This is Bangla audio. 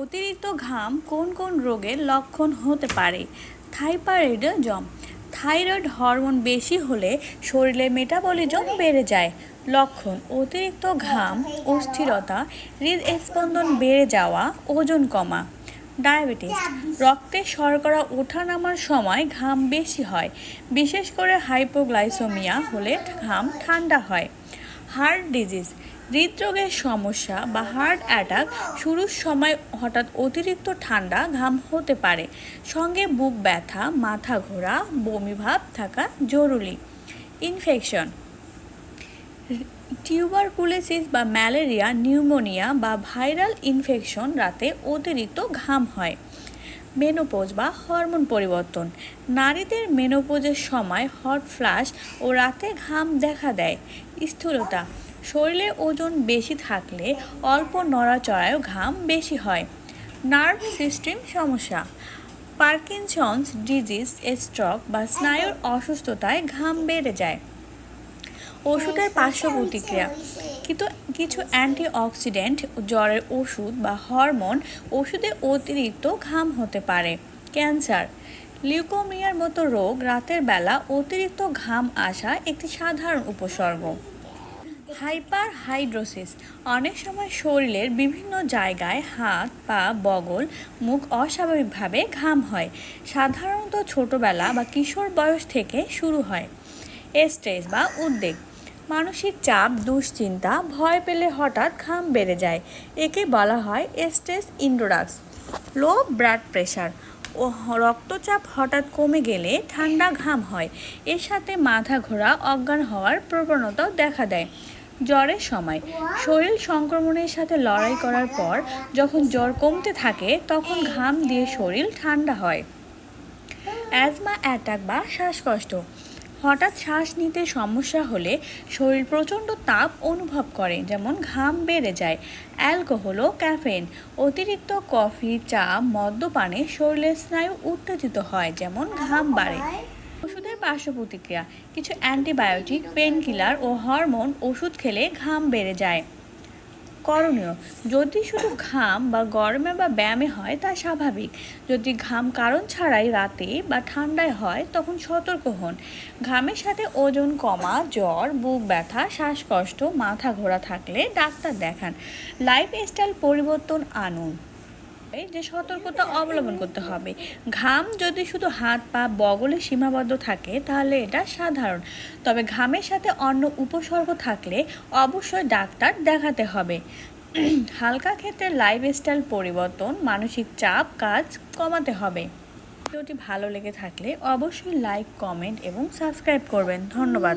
অতিরিক্ত ঘাম কোন কোন রোগের লক্ষণ হতে পারে? থাইরয়েডিজম থাইরয়েড হরমোন বেশি হলে শরীরে মেটাবলিজম বেড়ে যায়। লক্ষণ, অতিরিক্ত ঘাম, অস্থিরতা, হৃদস্পন্দন বেড়ে যাওয়া, ওজন কমা। ডায়াবেটিস, রক্তে শর্করা ওঠা নামার সময় ঘাম বেশি হয়। বিশেষ করে হাইপোগ্লাইসোমিয়া হলে ঘাম ঠান্ডা হয়। হার্ট ডিজিজ হৃদরোগের সমস্যা বা হার্ট অ্যাটাক শুরুর সময় হঠাৎ অতিরিক্ত ঠান্ডা, ঘাম হতে পারে। সঙ্গে বুক ব্যথা, মাথা ঘোরা, বমি ভাব থাকা জরুরি। ইনফেকশন। টিউবারকুলোসিস বা ম্যালেরিয়া, নিউমোনিয়া বা ভাইরাল ইনফেকশন রাতে অতিরিক্ত ঘাম হয়। মেনোপোজ বা হরমোন পরিবর্তন। নারীদের মেনোপোজের সময় হট ফ্লাশ ও রাতে ঘাম দেখা দেয়। স্থূলতা, শরীরে ওজন বেশি থাকলে অল্প নড়াচড়ায়ও ঘাম বেশি হয়। নার্ভ সিস্টেম সমস্যা পার্কিনসন্স ডিজিজ স্ট্রোক বা স্নায়ুর অসুস্থতায় ঘাম বেড়ে যায়। ওষুধের পার্শ্ব প্রতিক্রিয়া কিন্তু কিছু অ্যান্টিঅক্সিডেন্ট, জ্বরের ওষুধ বা হরমোন ওষুধে অতিরিক্ত ঘাম হতে পারে। ক্যান্সার, লিউকোমিয়ার মতো রোগ রাতের বেলা অতিরিক্ত ঘাম আসা একটি সাধারণ উপসর্গ। হাইপার হাইড্রোসিস অনেক সময় শরীরের বিভিন্ন জায়গায় হাত, পা, বগল, মুখ অস্বাভাবিকভাবে ঘাম হয়। সাধারণত ছোটবেলা বা কিশোর বয়স থেকে শুরু হয়। স্ট্রেস বা উদ্বেগ। মানসিক চাপ, দুশ্চিন্তা, ভয় পেলে হঠাৎ ঘাম বেড়ে যায়। একে বলা হয় স্ট্রেস ইন্ডোরাক্স। লো ব্লাড প্রেশার ও রক্তচাপ হঠাৎ কমে গেলে ঠান্ডা ঘাম হয়। এর সাথে মাথা ঘোরা অজ্ঞান হওয়ার প্রবণতাও দেখা দেয়। জ্বরের সময়। শরীর সংক্রমণের সাথে লড়াই করার পর যখন জ্বর কমতে থাকে, তখন ঘাম দিয়ে শরীর ঠান্ডা হয়। অ্যাজমা অ্যাটাক বা শ্বাসকষ্ট। হঠাৎ শ্বাস নিতে সমস্যা হলে শরীর প্রচণ্ড তাপ অনুভব করে, যেমন ঘাম বেড়ে যায়, অ্যালকোহল ও ক্যাফেন অতিরিক্ত কফি, চা, মদ্যপানে শরীরের স্নায়ু উত্তেজিত হয়, যেমন ঘাম বাড়ে। ওষুধের পার্শ্ব প্রতিক্রিয়া কিছু অ্যান্টিবায়োটিক পেনকিলার ও হরমোন ওষুধ খেলে ঘাম বেড়ে যায়। করণীয়। যদি শুধু ঘাম বা গরমে বা ব্যায়ামে হয়, তা স্বাভাবিক। যদি ঘাম কারণ ছাড়াই রাতে বা ঠান্ডায় হয়, তখন সতর্ক হন। ঘামের সাথে ওজন কমা, জ্বর, বুক ব্যথা, শ্বাসকষ্ট, মাথা ঘোরা থাকলে ডাক্তার দেখান। লাইফস্টাইল পরিবর্তন আনুন। যে সতর্কতা অবলম্বন করতে হবে। ঘাম যদি শুধু হাত, পা, বগলে সীমাবদ্ধ থাকে, তাহলে এটা সাধারণ। তবে ঘামের সাথে অন্য উপসর্গ থাকলে অবশ্যই ডাক্তার দেখাতে হবে। হালকা ক্ষেত্রে লাইফস্টাইল পরিবর্তন, মানসিক চাপ, কাজ কমাতে হবে। ভিডিওটি ভালো লেগে থাকলে অবশ্যই লাইক কমেন্ট এবং সাবস্ক্রাইব করবেন। ধন্যবাদ।